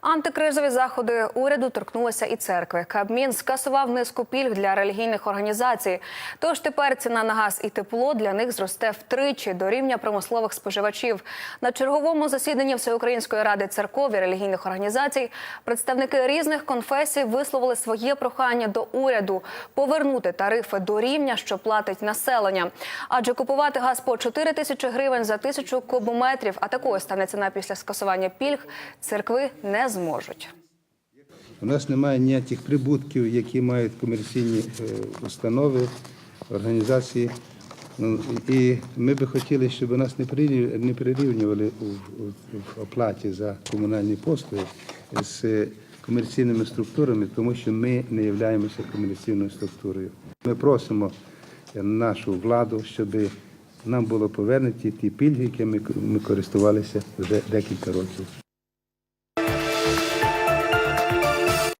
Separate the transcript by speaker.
Speaker 1: Антикризові заходи уряду торкнулися і церкви. Кабмін скасував низку пільг для релігійних організацій. Тож тепер ціна на газ і тепло для них зросте втричі до рівня промислових споживачів. На черговому засіданні Всеукраїнської ради церков і релігійних організацій представники різних конфесій висловили своє прохання до уряду повернути тарифи до рівня, що платить населення. Адже купувати газ по 4 тисячі гривень за тисячу кубометрів, а такою стане ціна після скасування пільг, церкви не зможуть.
Speaker 2: У нас немає ніяких прибутків, які мають комерційні е, установи, організації. Ну, І ми би хотіли, щоб нас не прирівнювали в оплаті за комунальні послуги з комерційними структурами, тому що ми не являємося комерційною структурою. Ми просимо нашу владу, щоб нам було повернуті ті пільги, якими ми користувалися вже декілька років.